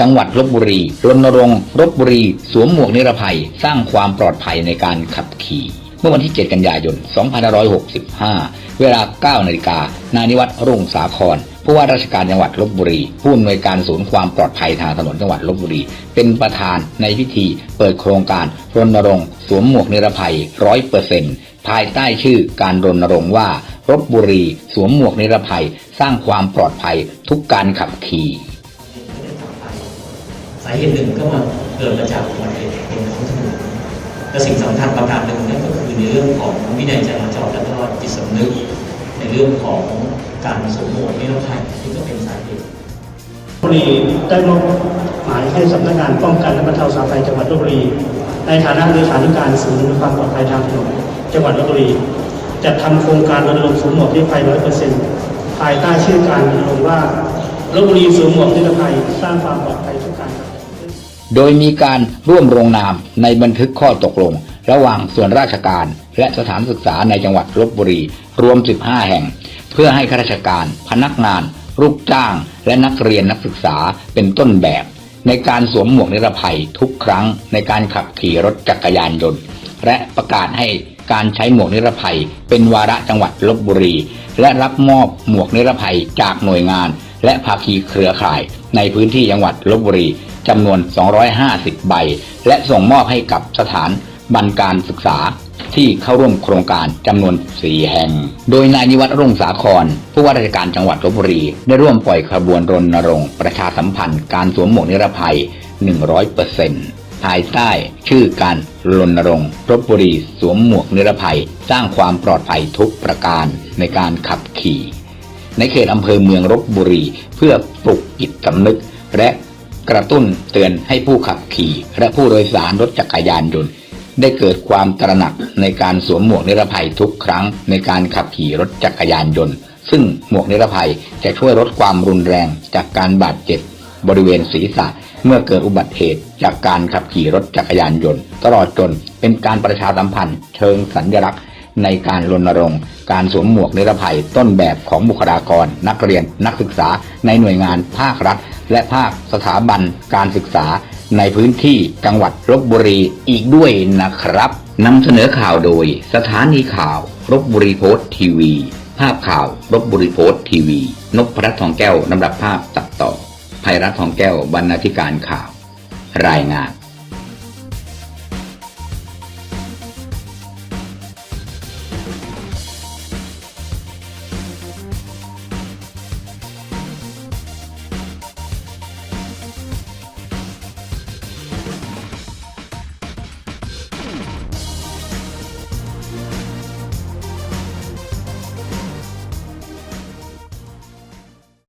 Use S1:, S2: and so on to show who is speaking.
S1: จังหวัดลบบุรีรณรงค์ลบบุรี สวมหมวกนิรภัย สร้างความปลอดภัยในการขับขี่ เมื่อวันที่ 7 กันยายน 2565 เวลา 9 นาฬิกา นายนิวัฒน์รุ่งสาคร ผู้ว่าราชการจังหวัดลบบุรี ผู้อำนวยการศูนย์ความปลอดภัยทางถนนจังหวัดลบบุรี เป็นประธานในพิธีเปิดโครงการรณรงค์สวมหมวกนิรภัยร้อยเปอร์เซ็นภายใต้ชื่อการรณรงค์ว่าลบบุรี สวมหมวกนิรภัย สร้างความปลอดภัยทุกการขับขี่
S2: สาเหตุหนึ่งก็มาเกิดมาจากอุบัติเหตุบนท้องถนนและสิ่งสำคัญประการหนึ่งนั่นก็คือในเรื่องของวินัยจราจรและก็จิตสำนึก ในเรื่องของการสวมหมวกนิรภัยที่ก็เป็นสาเหตุ
S3: บุรีได้มอบหมายให้สำนักงานป้องกันและบรรเทาสาธารณภัยจังหวัดลบบุรี ในฐานะเลขาธิการศูนย์ความปลอดภัยทางถนนจังหวัดลบบุรีจัดทำโครงการรณรงค์สวมหมวกนิรภัยร้อยเปอร์เซ็นต์ภายใต้ชื่อการรณรงค์ว่าลบบุรีสวมหมวกนิรภัยสร้างความปลอดภัยทุก
S1: โดยมีการร่วมลงนามในบันทึกข้อตกลง ระหว่างส่วนราชการ และสถานศึกษาในจังหวัดลบบุรี รวม 15 แห่ง เพื่อให้ข้าราชการ พนักงาน ลูกจ้าง และนักเรียนนักศึกษาเป็นต้นแบบ ในการสวมหมวกนิรภัยทุกครั้งในการขับขี่รถจักรยานยนต์ และประกาศให้การใช้หมวกนิรภัย เป็นวาระจังหวัดลบบุรี และรับมอบหมวกนิรภัยจากหน่วยงาน และภาคีเครือข่าย ในพื้นที่จังหวัดลบบุรี จำนวน 250 ใบ และส่งมอบให้กับสถานบันการศึกษาที่เข้าร่วมโครงการจำนวน 4 แห่ง โดยนายนิวัฒน์รุ่งสาคร ผู้ว่าราชการจังหวัดลบบุรี ได้ร่วมปล่อยขบวนรณรงค์ประชาสัมพันธ์การสวมหมวกนิรภัย 100%ภายใต้ชื่อการรณรงค์ลบบุรีสวมหมวกนิรภัย สร้างความปลอดภัยทุกประการในการขับขี่ ในเขตอำเภอเมืองลบบุรี เพื่อปลุกจิตสำนึกและ กระตุ้นเตือนให้ผู้ขับขี่และผู้โดยสารรถจักรยานยนต์ได้เกิดความตระหนักในการสวมหมวกนิรภัยทุกครั้งในการขับขี่รถจักรยานยนต์ ซึ่งหมวกนิรภัยจะช่วยลดความรุนแรงจากการบาดเจ็บบริเวณศีรษะเมื่อเกิดอุบัติเหตุจากการขับขี่รถจักรยานยนต์ ตลอดจนเป็นการประชาสัมพันธ์เชิงสัญลักษณ์ ในการรณรงค์ การสวมหมวกนิรภัยต้นแบบของบุคลากร นักเรียนนักศึกษาในหน่วยงานภาครัฐ และภาคสถาบันการศึกษาในพื้นที่จังหวัดลบบุรีอีกด้วยนะครับนำเสนอข่าวโดยสถานีข่าวลบบุรีโพสต์ทีวี ภาพข่าวลบบุรีโพสต์ทีวี นพพรัตน์ทองแก้วลำดับภาพตัดต่อภัยรัตน์ทองแก้วบรรณาธิการข่าว รายงาน